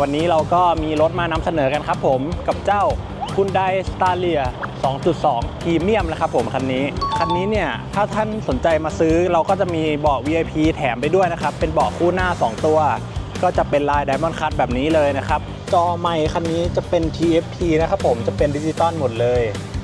วันนี้เราก็มีรถมานำเสนอกันครับผมกับเจ้าคุณไดสตาเลีย2.2 พรีเมียมนะครับผมคันนี้ คันนี้เนี่ย ถ้าท่านสนใจมาซื้อเราก็จะมีเบาะ VIP แถมไปด้วยนะครับ เป็นเบาะคู่หน้า 2 ตัว ก็จะเป็นลาย Diamond Cut แบบนี้เลยนะครับ จอไมค์คันนี้จะเป็น TFT นะครับผมจะเป็นดิจิตอลหมดเลย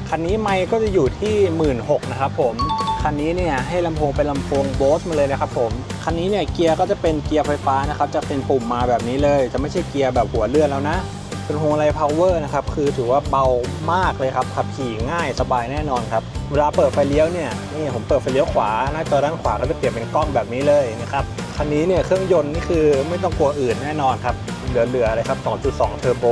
คันนี้ไมค์ก็จะอยู่ที่ 1 6ื่นนะครับผม คันนี้เนี่ยให้ลำโพงเป็นลำโพงโบสมาเลยนะครับผม คันนี้เนี่ยเกียร์ก็จะเป็นเกียร์ไฟฟ้านะครับจะเป็นปุ่มมาแบบนี้เลย จะไม่ใช่เกียร์แบบหัวเลื่อนแล้วนะเป็นโฮงไลพาวเวอร์นะครับคือถือว่าเบามากเลยครับขับขี่ง่ายสบายแน่นอนครับเวลาเปิดไฟเลี้ยวเนี่ยนี่ผมเปิดไฟเลี้ยวขวาหน้าจอด้านขวาก็จะเปลี่ยนเป็นกล้องแบบนี้เลยนะครับคันนี้เนี่ยเครื่องยนต์นี่คือไม่ต้องกลัวอื่นแน่นอนครับเหลือๆเลยครับ 2.2 เทอร์โบ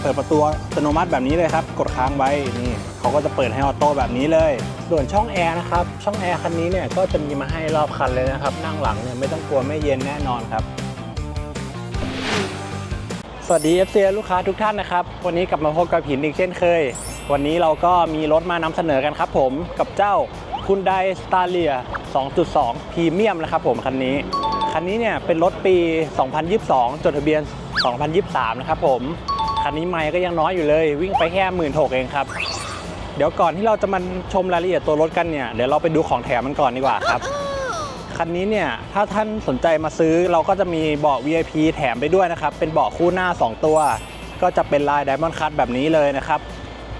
เปิดประตูอัตโนมัติแบบนี้เลยครับ กดค้างไว้นี่เขาก็จะเปิดให้ออโต้แบบนี้เลยส่วนช่องแอร์นะครับ ช่องแอร์คันนี้เนี่ยก็จะมีมาให้รอบคันเลยนะครับ นั่งหลังเนี่ยไม่ต้องกลัวไม่เย็นแน่นอนครับ สวัสดี FC ลูกค้าทุกท่านนะครับ วันนี้กลับมาพบกับหินอีกเช่นเคย วันนี้เราก็มีรถมานำเสนอกันครับผมกับเจ้าคุณไดสตาเลีย2.2พรีเมียมนะครับผมคันนี้ คันนี้เนี่ยเป็นรถปี 2022 จดทะเบียน 2023 นะครับผม คันนี้ไม่ก็ยังน้อยอยู่เลย วิ่งไปแค่หมื่นหกเองครับ เดี๋ยวก่อนที่เราจะมาชมรายละเอียดตัวรถกันเนี่ยเดี๋ยวเราไปดูของแถมมันก่อนดีกว่าครับคันนี้เนี่ยถ้าท่านสนใจมาซื้อเราก็จะมีเบาะ VIP แถมไปด้วยนะครับ เป็นเบาะคู่หน้า 2 ตัว ก็จะเป็นลาย Diamond Cut แบบนี้เลยนะครับ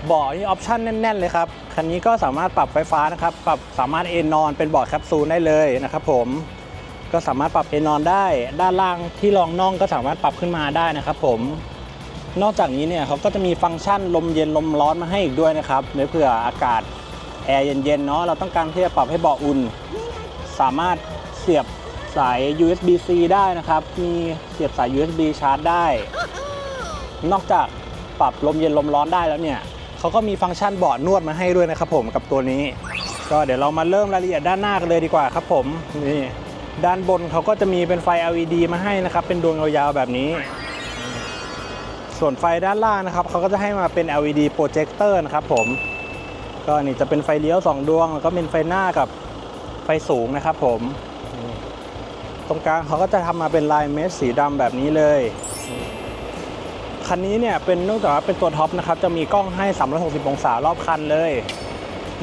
เบาะนี่ออปชั่นแน่น ๆ เลยครับ คันนี้ก็สามารถปรับไฟฟ้านะครับ ปรับสามารถเอนนอนเป็นเบาะแคปซูลได้เลยนะครับผมก็สามารถปรับเอนนอนได้ ด้านล่างที่รองน่องก็สามารถปรับขึ้นมาได้นะครับผม นอกจากนี้เนี่ยเขาก็จะมีฟังก์ชันลมเย็นลมร้อนมาให้อีกด้วยนะครับเผื่ออากาศแอร์เย็นๆเนาะเราต้องการที่จะปรับให้เบาะอุ่น สามารถเสียบสาย USB-C ได้นะครับ มีเสียบสาย USB ชาร์จได้ นอกจากปรับลมเย็นลมร้อนได้แล้วเนี่ยเขาก็มีฟังก์ชันเบาะนวดมาให้ด้วยนะครับผมกับตัวนี้ ก็เดี๋ยวเรามาเริ่มรายละเอียดด้านหน้ากันเลยดีกว่าครับผมนี่ด้านบนเขาก็จะมีเป็นไฟ LED มาให้นะครับเป็นดวงยาวๆแบบนี้ ส่วนไฟด้านล่างนะครับเขาก็จะให้มาเป็น LED โปรเจคเตอร์นะครับผม ก็นี่จะเป็นไฟเลี้ยว 2 ดวง แล้วก็เป็นไฟหน้ากับไฟสูงนะครับผม ตรงกลางเขาก็จะทำมาเป็นลายเมสสีดำแบบนี้เลย คันนี้เนี่ยเป็นนองจากว่าเป็นตัวท็อปนะครับ จะมีกล้องให้ 360 องศารอบคันเลย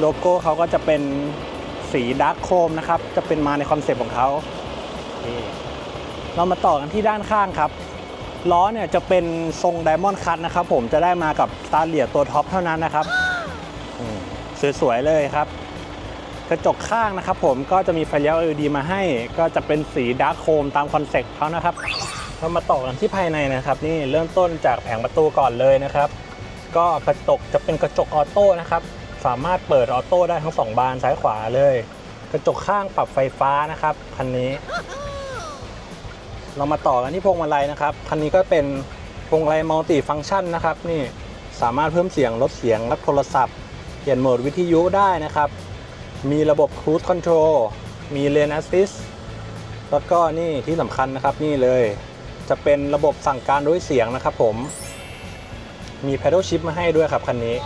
โลโก้เขาก็จะเป็นสีดาร์คโครมนะครับ จะเป็นมาในคอนเซปต์ของเขา เรามาต่อกันที่ด้านข้างครับ ล้อเนี่ยจะเป็นทรงไดมอนด์คัตนะครับผมจะได้มากับสตาร์เลียตัวท็อปเท่านั้นนะครับสวยๆเลยครับ กระจกข้างนะครับผมก็จะมีไฟเลี้ยว LED มาให้ ก็จะเป็นสีดาร์คโคมตามคอนเซ็ปต์เขานะครับเรามาต่อกันที่ภายในนะครับ นี่เริ่มต้นจากแผงประตูก่อนเลยนะครับ ก็กระจกจะเป็นกระจกออโต้นะครับ สามารถเปิดออโต้ได้ทั้งสองบานซ้ายขวาเลย กระจกข้างปรับไฟฟ้านะครับคันนี้ เรามาต่อกันที่พวงมาลัยนะครับ คันนี้ก็เป็นพวงมาลัยมัลติฟังก์ชันนะครับ นี่สามารถเพิ่มเสียงลดเสียงรับโทรศัพท์ เปลี่ยนโหมดวิทยุได้นะครับ มีระบบ Cruise Control มี Lane Assist แล้วก็นี่ที่สำคัญนะครับนี่เลย จะเป็นระบบสั่งการด้วยเสียงนะครับผม มี Paddle Shift มาให้ด้วยครับคันนี้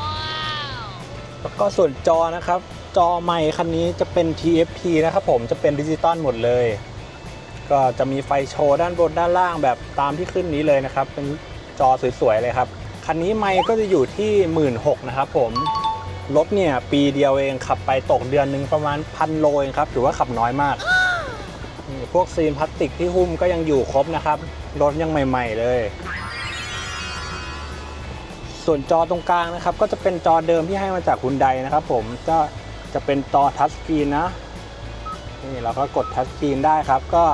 แล้วก็ส่วนจอนะครับ จอใหม่คันนี้จะเป็น TFT นะครับผมจะเป็นดิจิตอลหมดเลย ก็จะมีไฟโชว์ด้านบนด้านล่างแบบตามที่ขึ้นนี้เลยนะครับ เป็นจอสวยๆเลยครับ คันนี้ไมค์ก็จะอยู่ที่ 1 6ื่นนะครับผมรถเนี่ยปีเดียวเองขับไปตกเดือนหนึ่งประมาณพันโลเองครับถือว่าขับน้อยมากพวกซีนพลาสติกที่หุ้มก็ยังอยู่ครบนะครับรถยังใหม่ ๆ เลย ส่วนจอตรงกลางนะครับ ก็จะเป็นจอเดิมที่ให้มาจากคุณไดนะครับผมก็จะเป็นจอทัชสกรีนนะนี่เราก็กดทัชสกรีนได้ครับ ก็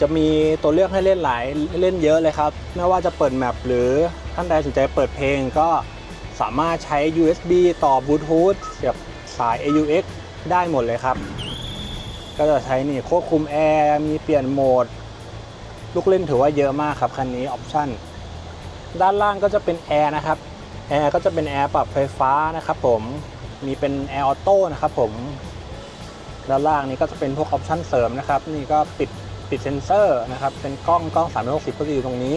จะมีตัวเลือกให้เล่นหลายเล่นเยอะเลยครับ ไม่ว่าจะเปิดแมปหรือท่านใดสนใจเปิดเพลงก็สามารถใช้ USB ต่อบลูทูธเสียบสาย AUX ได้หมดเลยครับ ก็จะใช้นี่ควบคุมแอร์ มีเปลี่ยนโหมด ลูกเล่นถือว่าเยอะมากครับคันนี้ออปชั่น ด้านล่างก็จะเป็นแอร์นะครับ แอร์ก็จะเป็นแอร์ปรับไฟฟ้านะครับผม มีเป็นแอร์ออโต้นะครับผม ด้านล่างนี้ก็จะเป็นพวกออปชั่นเสริมนะครับ นี่ก็ปิด ปิดเซนเซอร์นะครับ เป็นกล้องกล้อง 360 ก็จะอยู่ตรงนี้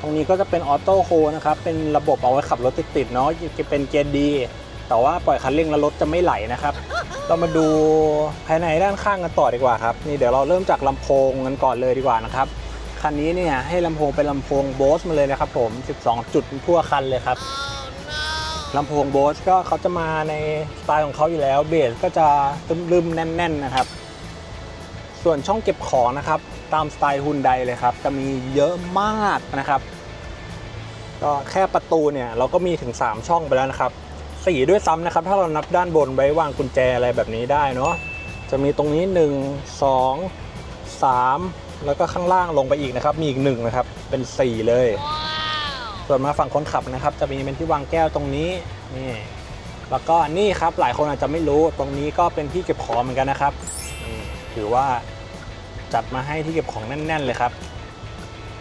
ตรงนี้ก็จะเป็นออโต้โฮนะครับ เป็นระบบเอาไว้ขับรถติดๆเนาะจะเป็นเกียร์ดีแต่ว่าปล่อยคันเร่งแล้วรถจะไม่ไหลนะครับ เรามาดูภายในด้านข้างกันต่อดีกว่าครับ นี่เดี๋ยวเราเริ่มจากลำโพงกันก่อนเลยดีกว่านะครับ คันนี้เนี่ยให้ลำโพงเป็นลำโพงโบสมาเลยนะครับผม 12 จุดทั่วคันเลยครับลำโพงโบสก็เขาจะมาในสไตล์ของเขาอยู่แล้ว เบสก็จะตึมๆแน่น ๆ นะครับ ส่วนช่องเก็บของนะครับ ตามสไตล์ฮุนไดเลยครับ จะมีเยอะมากนะครับ ก็แค่ประตูเนี่ยเราก็มีถึง 3 ช่องไปแล้วนะครับสี่ด้วยซ้ำนะครับ ถ้าเรานับด้านบนไว้วางกุญแจอะไรแบบนี้ได้เนาะจะมีตรงนี้ 1 2 3 แล้วก็ข้างล่างลงไปอีกนะครับ มีอีกหนึ่งนะครับ เป็น 4 เลย ส่วนมาฝั่งคนขับนะครับ จะมีเป็นที่วางแก้วตรงนี้นี่แล้วก็นี่ครับหลายคนอาจจะไม่รู้ตรงนี้ก็เป็นที่เก็บของเหมือนกันนะครับนี่ถือว่า จัดมาให้ที่เก็บของแน่น ๆ เลยครับ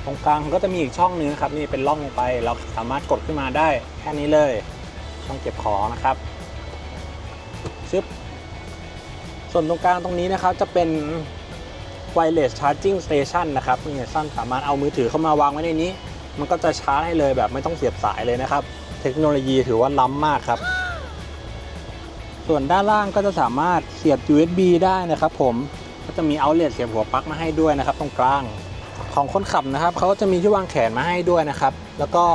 ตรงกลางก็จะมีอีกช่องนึงครับนี่เป็นร่องลงไปเราสามารถกดขึ้นมาได้แค่นี้เลย ช่องเก็บของนะครับชึบส่วนตรงกลางตรงนี้นะครับจะเป็น wireless charging station นะครับนี่สั้นสามารถเอามือถือเข้ามาวางไว้ในนี้ มันก็จะชาร์จให้เลยแบบไม่ต้องเสียบสายเลยนะครับ เทคโนโลยีถือว่าล้ำมากครับ ส่วนด้านล่างก็จะสามารถเสียบ USB ได้นะครับผม ก็จะมี outlet เสียบหัวปลั๊กมาให้ด้วยนะครับ ตรงกลางของคนขับนะครับเขาก็จะมีที่วางแขนมาให้ด้วยนะครับ แล้วก็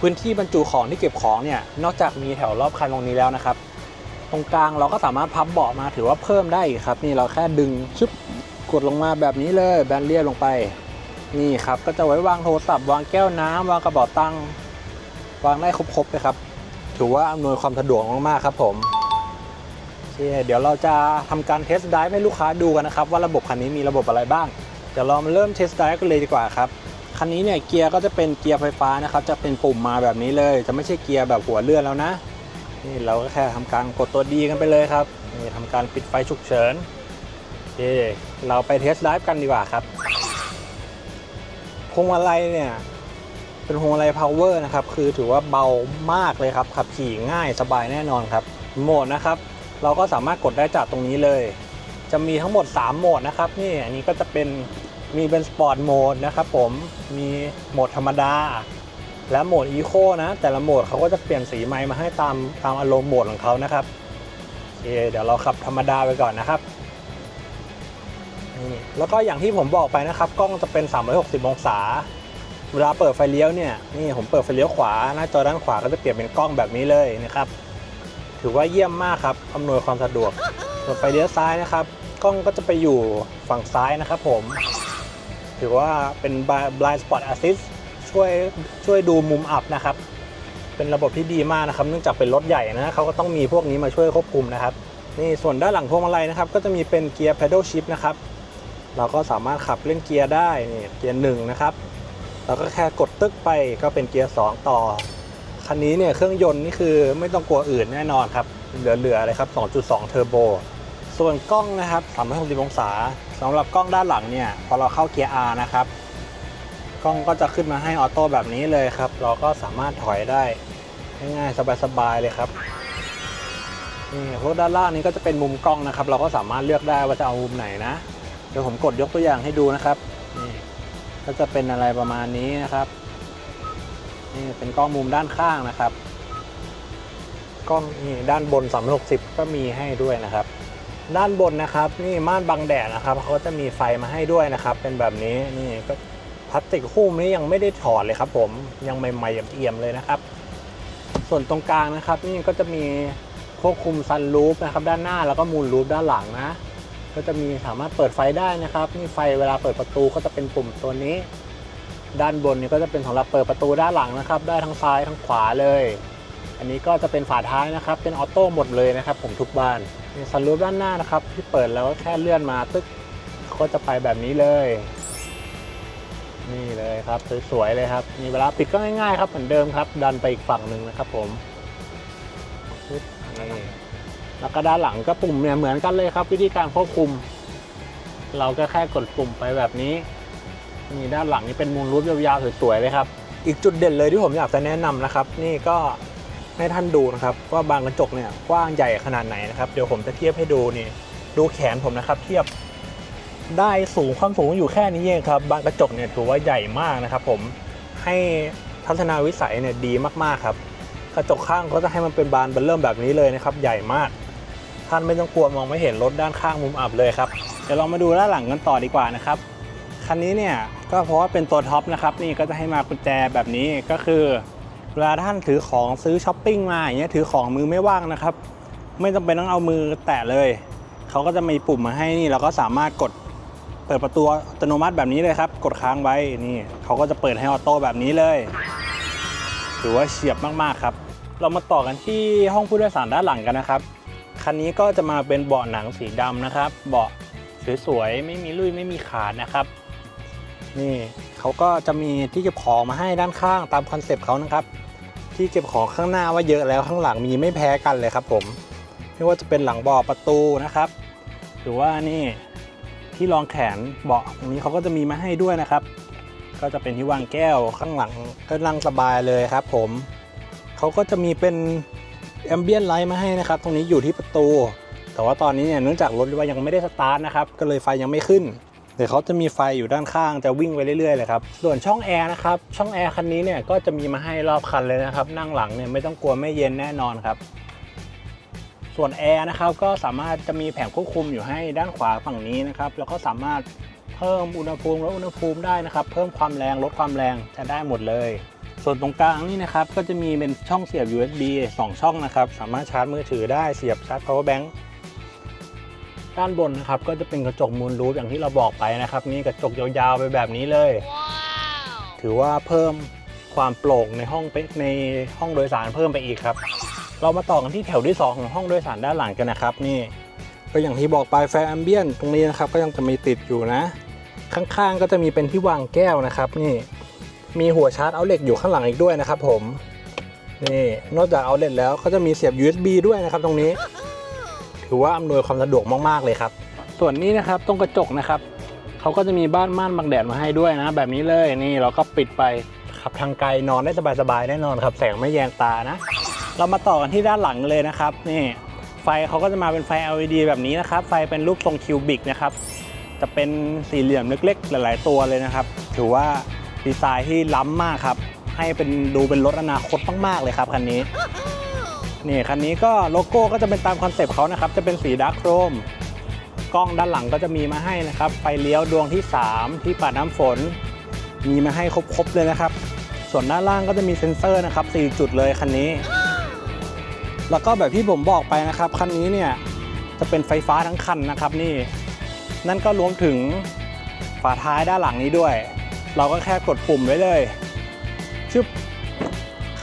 พื้นที่บรรจุของที่เก็บของเนี่ยนอกจากมีแถวรอบคันตรงนี้แล้วนะครับ ตรงกลางเราก็สามารถพับเบาะมาถือว่าเพิ่มได้ครับ นี่เราแค่ดึงชึบกดลงมาแบบนี้เลยแบนเรียบลงไป นี่ครับก็จะไว้วางโทรศัพท์วางแก้วน้ำวางกระเป๋าตังค์วางได้ครบๆเลยครับ ถือว่าอำนวยความสะดวกมากๆครับผม เคเดี๋ยวเราจะทำการเทสต์ไดฟ์ให้ลูกค้าดูกันนะครับว่าระบบคันนี้มีระบบอะไรบ้าง เดี๋ยวเรามาเริ่มเทสต์ไดฟ์กันเลยดีกว่าครับคันนี้เนี่ยเกียร์ก็จะเป็นเกียร์ไฟฟ้านะครับจะเป็นปุ่มมาแบบนี้เลย จะไม่ใช่เกียร์แบบหัวเลื่อนแล้วนะนี่เราก็แค่ทำการกดตัวดีกันไปเลยครับนี่ทำการปิดไฟฉุกเฉินโอเคเราไปเทสต์ไดฟ์กันดีกว่าครับพวงมาลัยเนี่ยเป็นพวงมาลัย power นะครับคือถือว่าเบามากเลยครับขับขี่ง่ายสบายแน่นอนครับโหมดนะครับ เราก็สามารถกดได้จากตรงนี้เลย จะมีทั้งหมด 3 โหมดนะครับนี่อันนี้ก็จะเป็นมีเป็นสปอร์ตโหมดนะครับผมมีโหมดธรรมดา และโหมดอีโคนะ แต่ละโหมดเขาก็จะเปลี่ยนสีไม้มาให้ตามตามอารมณ์โหมดของเขานะครับโอเคเดี๋ยวเราขับธรรมดาไปก่อนนะครับนี่แล้วก็อย่างที่ผมบอกไปนะครับ กล้องจะเป็น 360 องศา เวลาเปิดไฟเลี้ยวเนี่ยนี่ผมเปิดไฟเลี้ยวขวา หน้าจอด้านขวาก็จะเปลี่ยนเป็นกล้องแบบนี้เลยนะครับ ถือว่าเยี่ยมมากครับอำนวยความสะดวกส่วนไฟเลี้ยวซ้ายนะครับ กล้องก็จะไปอยู่ฝั่งซ้ายนะครับผม ถือว่าเป็น blind spot assist ช่วยช่วยดูมุมอับนะครับ เป็นระบบที่ดีมากนะครับ เนื่องจากเป็นรถใหญ่นะเขาก็ต้องมีพวกนี้มาช่วยควบคุมนะครับนี่ส่วนด้านหลังพวงมาลัยนะครับ ก็จะมีเป็นเกียร์ pedal shift นะครับเราก็สามารถขับเล่นเกียร์ได้นี่เกียร์หนึ่งนะครับเราก็แค่กดตึกไปก็เป็นเกียร์ 2 ต่อ คันนี้เนี่ยเครื่องยนต์นี่คือไม่ต้องกลัวอื่นแน่นอนครับ เหลือๆเลยครับ 2.2 เทอร์โบ ส่วนกล้องนะครับ 360 องศาสำหรับกล้องด้านหลังเนี่ยพอเราเข้าเกียร์ R นะครับ กล้องก็จะขึ้นมาให้ออโต้แบบนี้เลยครับ เราก็สามารถถอยได้ง่ายๆสบายๆเลยครับนี่พวกด้านล่างนี้ก็จะเป็นมุมกล้องนะครับ เราก็สามารถเลือกได้ว่าจะเอามุมไหนนะ เดี๋ยวผมกดยกตัวอย่างให้ดูนะครับนี่ก็จะเป็นอะไรประมาณนี้นะครับ นี่เป็นกล้องมุมด้านข้างนะครับ กล้องนี่ด้านบน 360 ก็มีให้ด้วยนะครับ ด้านบนนะครับนี่ม่านบังแดดนะครับเขาจะมีไฟมาให้ด้วยนะครับ เป็นแบบนี้นี่ก็พลาสติกหุ้มนี่ยังไม่ได้ถอดเลยครับ ผมยังใหม่ๆเอี่ยมๆเลยนะครับ ส่วนตรงกลางนะครับ นี่ก็จะมีควบคุมซันรูฟนะครับด้านหน้าแล้วก็มูลรูฟด้านหลังนะ ก็จะมีสามารถเปิดไฟได้นะครับนี่ไฟเวลาเปิดประตูก็จะเป็นปุ่มตัวนี้ ด้านบนนี่ก็จะเป็นสำหรับเปิดประตูด้านหลังนะครับ ได้ทั้งซ้ายทั้งขวาเลย อันนี้ก็จะเป็นฝาท้ายนะครับ เป็นออโต้หมดเลยนะครับ ผมทุกบ้านมีซันรูฟด้านหน้านะครับ ที่เปิดแล้วก็แค่เลื่อนมาตึ๊กก็จะไปแบบนี้เลย นี่เลยครับสวยๆเลยครับ มีเวลาปิดก็ง่ายๆครับเหมือนเดิมครับ ดันไปอีกฝั่งหนึ่งนะครับ ผมนี่แล้วก็ด้านหลังก็ปุ่มเนี่ยเหมือนกันเลยครับ วิธีการควบคุม เราก็แค่กดปุ่มไปแบบนี้ นี่ด้านหลังนี่เป็นมูลรูปยาวๆสวยๆเลยครับ อีกจุดเด่นเลยที่ผมอยากจะแนะนำนะครับ นี่ก็ให้ท่านดูนะครับว่าบานกระจกเนี่ยกว้างใหญ่ขนาดไหนนะครับเดี๋ยวผมจะเทียบให้ดูนี่ดูแขนผมนะครับ เทียบได้สูงความสูงอยู่แค่นี้เองครับ บานกระจกเนี่ยถือว่าใหญ่มากนะครับ ผมให้ทัศนวิสัยเนี่ยดีมากๆครับ กระจกข้างก็จะให้มันเป็นบานเบลเริ่มแบบนี้เลยนะครับ ใหญ่มาก ท่านไม่ต้องกลัวมองไม่เห็นรถด้านข้างมุมอับเลยครับเดี๋ยวเรามาดูด้านหลังกันต่อดีกว่านะครับ คันนี้เนี่ยก็เพราะว่าเป็นตัวท็อปนะครับนี่ก็จะให้มากุญแจแบบนี้ก็คือเวลาท่านถือของซื้อช้อปปิ้งมาอย่างเงี้ยถือของมือไม่ว่างนะครับ ไม่จำเป็นต้องเอามือแตะเลยเขาก็จะมีปุ่มมาให้นี่เราก็สามารถกดเปิดประตูอัตโนมัติแบบนี้เลยครับ กดค้างไว้นี่เขาก็จะเปิดให้ออโต้แบบนี้เลยถือว่าเฉียบมากๆครับ เรามาต่อกันที่ห้องผู้โดยสารด้านหลังกันนะครับคันนี้ก็จะมาเป็นเบาะหนังสีดำนะครับ เบาะสวยๆไม่มีลุยไม่มีขาดนะครับ นี่เขาก็จะมีที่เก็บของมาให้ด้านข้างตามคอนเซปต์เขานะครับ ที่เก็บของข้างหน้าว่าเยอะแล้วข้างหลังมีไม่แพ้กันเลยครับผมไม่ว่าจะเป็นหลังเบาะประตูนะครับ หรือว่านี่ที่รองแขนเบาะตรงนี้เขาก็จะมีมาให้ด้วยนะครับ ก็จะเป็นที่วางแก้วข้างหลังก็นั่งสบายเลยครับผมเขาก็จะมีเป็นแอมเบียนไลท์มาให้นะครับ ตรงนี้อยู่ที่ประตู แต่ว่าตอนนี้เนี่ยเนื่องจากรถว่ายังไม่ได้สตาร์ทนะครับ ก็เลยไฟยังไม่ขึ้น เดี๋ยวเขาจะมีไฟอยู่ด้านข้างจะวิ่งไปเรื่อยๆเลยครับ ส่วนช่องแอร์นะครับ ช่องแอร์คันนี้เนี่ยก็จะมีมาให้รอบคันเลยนะครับ นั่งหลังเนี่ยไม่ต้องกลัวไม่เย็นแน่นอนครับ ส่วนแอร์นะครับก็สามารถจะมีแผงควบคุมอยู่ให้ด้านขวาฝั่งนี้นะครับ แล้วก็สามารถเพิ่มอุณหภูมิลดอุณหภูมิได้นะครับ เพิ่มความแรงลดความแรงจะได้หมดเลย ส่วนตรงกลางนี่นะครับก็จะมีเป็นช่องเสียบ USB 2 ช่องนะครับ สามารถชาร์จมือถือได้เสียบชาร์จ power bank ด้านบนนะครับก็จะเป็นกระจกมูลรูฟอย่างที่เราบอกไปนะครับ นี่กระจกยาวๆไปแบบนี้เลย ถือว่าเพิ่มความโปร่งในห้องไปในห้องโดยสารเพิ่มไปอีกครับ เรามาต่อกันที่แถวที่ 2 ของห้องโดยสารด้านหลังกันนะครับ นี่ก็อย่างที่บอกไปแฟร์แอมเบียนตรงนี้นะครับก็ยังจะมีติดอยู่นะ ข้างๆก็จะมีเป็นที่วางแก้วนะครับ นี่ มีหัวชาร์จเอาเหล็กอยู่ข้างหลังอีกด้วยนะครับ ผมนี่นอกจากเอาเหล็กแล้วก็จะมีเสียบ USB ด้วยนะครับ ตรงนี้ ถือว่าอำนวยความสะดวกมากๆเลยครับ ส่วนนี้นะครับตรงกระจกนะครับเขาก็จะมีบ้านม่านบังแดดมาให้ด้วยนะ แบบนี้เลยนี่เราก็ปิดไปขับทางไกลนอนได้สบายๆแน่นอนครับ แสงไม่แยงตานะ เรามาต่อกันที่ด้านหลังเลยนะครับ นี่ไฟเขาก็จะมาเป็นไฟ LED แบบนี้นะครับ ไฟเป็นรูปทรงคิวบิกนะครับจะเป็นสี่เหลี่ยมเล็กๆ หลาย ๆ ตัวเลยนะครับ ถือว่าดีไซน์ที่ล้ำมากครับ ให้เป็นดูเป็นรถอนาคตมากๆเลยครับคันนี้ นี่คันนี้ก็โลโก้ก็จะเป็นตามคอนเซปต์เขานะครับ จะเป็นสีดาร์คโครมกล้องด้านหลังก็จะมีมาให้นะครับ ไฟเลี้ยวดวงที่ 3 ที่ปัดน้ำฝน มีมาให้ครบๆเลยนะครับ ส่วนด้านล่างก็จะมีเซ็นเซอร์นะครับ4จุดเลยคันนี้ แล้วก็แบบที่ผมบอกไปนะครับคันนี้เนี่ยจะเป็นไฟฟ้าทั้งคันนะครับนี่ นั่นก็รวมถึงฝาท้ายด้านหลังนี้ด้วย เราก็แค่กดปุ่มไว้เลยชึบ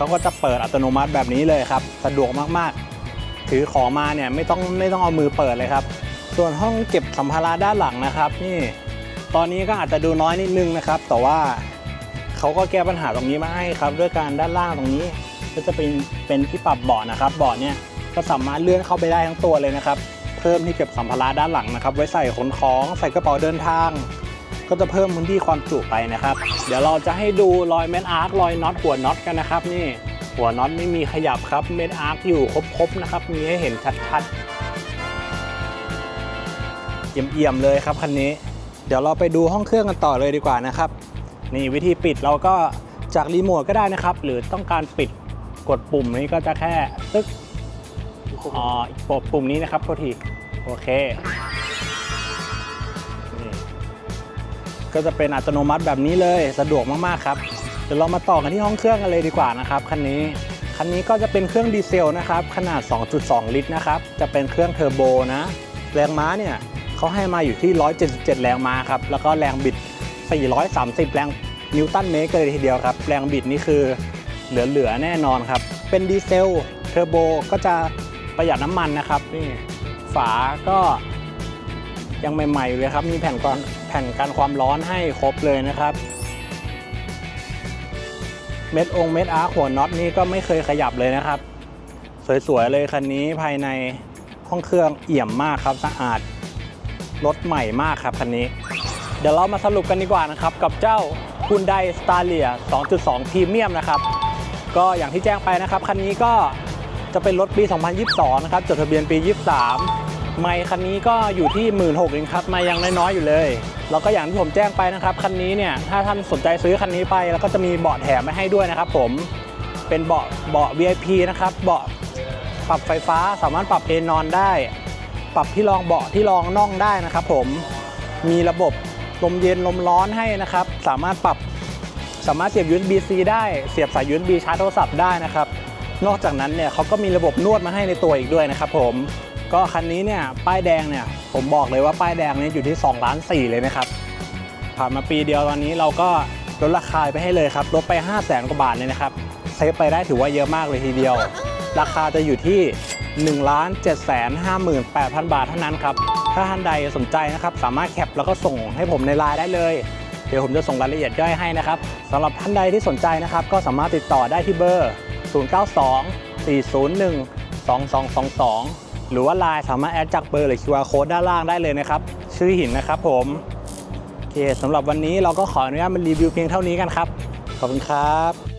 เขาก็จะเปิดอัตโนมัติแบบนี้เลยครับ สะดวกมากๆ ถือของมาเนี่ยไม่ต้องไม่ต้องเอามือเปิดเลยครับ ส่วนห้องเก็บสัมภาระด้านหลังนะครับ นี่ ตอนนี้ก็อาจจะดูน้อยนิดนึงนะครับ แต่ว่าเขาก็แก้ปัญหาตรงนี้มาให้ครับ ด้วยการด้านล่างตรงนี้ ก็จะเป็นเป็นที่ปรับเบาะนะครับเบาะเนี่ยก็สามารถเลื่อนเข้าไปได้ทั้งตัวเลยนะครับ เพิ่มที่เก็บสัมภาระด้านหลังนะครับ ไว้ใส่ขนของใส่กระเป๋าเดินทาง ก็จะเพิ่มพื้นที่ความจุไปนะครับ เดี๋ยวเราจะให้ดูรอยเม็ดอาร์ครอยน็อตหัวน็อตกันนะครับนี่หัวน็อตไม่มีขยับครับเม็ดอาร์คอยู่ครบๆนะครับมีให้เห็นชัดๆเอี่ยมๆเลยครับคันนี้ เดี๋ยวเราไปดูห้องเครื่องกันต่อเลยดีกว่านะครับ นี่วิธีปิดเราก็จากรีโมทก็ได้นะครับ หรือต้องการปิดกดปุ่มนี้ก็จะแค่ตึ๊กอ๋อกดปุ่มนี้นะครับโทษทีโอเค ก็จะเป็นอัตโนมัติแบบนี้เลยสะดวกมากๆครับเดี๋ยวเรามาต่อกันที่ห้องเครื่องกันเลยดีกว่านะครับคันนี้คันนี้ก็จะเป็นเครื่องดีเซลนะครับขนาด 2.2 ลิตรนะครับจะเป็นเครื่องเทอร์โบนะแรงม้าเนี่ยเขาให้มาอยู่ที่ 177 แรงม้าครับแล้วก็แรงบิด 430 แรงนิวตันเมตรเลยทีเดียวครับแรงบิดนี่คือเหลือๆแน่นอนครับเป็นดีเซลเทอร์โบก็จะประหยัดน้ำมันนะครับนี่ฝาก็ยังใหม่ๆอยู่เลยครับ มีแผ่นกร แผ่นกันความร้อนให้ครบเลยนะครับ เม็ดองเม็ดอาร์หัวน็อตนี่ก็ไม่เคยขยับเลยนะครับ สวยๆเลยคันนี้ภายในห้องเครื่องเอี่ยมมากครับสะอาดรถใหม่มากครับคันนี้ เดี๋ยวเรามาสรุปกันดีกว่านะครับ กับเจ้า Hyundai Staria 2.2 Premium นะครับ ก็อย่างที่แจ้งไปนะครับ คันนี้ก็จะเป็นรถปี 2022 นะครับ จดทะเบียนปี 23 ไม่คันนี้ก็อยู่ที่ 1 6ื่นเองครับไม่ยังน้อยๆอยู่เลย แล้วก็อย่างที่ผมแจ้งไปนะครับ คันนี้เนี่ยถ้าท่านสนใจซื้อคันนี้ไป แล้วก็จะมีเบาะแถมมาให้ด้วยนะครับ ผมเป็นเบาะเบาะ VIP นะครับเบาะปรับไฟฟ้าสามารถปรับเอนนอนได้ ปรับที่รองเบาะที่รองน่องได้นะครับ ผมมีระบบลมเย็นลมร้อนให้นะครับ สามารถปรับสามารถเสียบ USB-C ได้เสียบสาย USB ชาร์จโทรศัพท์ได้นะครับ นอกจากนั้นเนี่ยเขาก็มีระบบนวดมาให้ในตัวอีกด้วยนะครับ ผม ก็คันนี้เนี่ยป้ายแดงเนี่ยผมบอกเลยว่าป้ายแดงเนี่ยอยู่ที่2ล้าน4เลยนะครับผ่านมาปีเดียวตอนนี้เราก็ลดราคาไปให้เลยครับลดไป 5 0 0แสนกว่าบาทเลยนะครับเซฟไปได้ถือว่าเยอะมากเลยทีเดียว ราคาจะอยู่ที่ 1 7 5 8 0 0 0 บาทเท่านั้นครับถ้าท่านใดสนใจนะครับสามารถแคปแล้วก็ส่งให้ผมในไลน์ได้เลย เดี๋ยวผมจะส่งรายละเอียดย่อยให้นะครับสำหรับท่านใดที่สนใจนะครับ ก็สามารถติดต่อได้ที่เบอร์ 092 401 2222 หรือว่าไลน์สามารถแอดจากเบอร์หรือ QR code ด้านล่างได้เลยนะครับ ชื่อหินนะครับผมโอเคสำหรับวันนี้เราก็ขออนุญาตมารีวิวเพียงเท่านี้กันครับ ขอบคุณครับ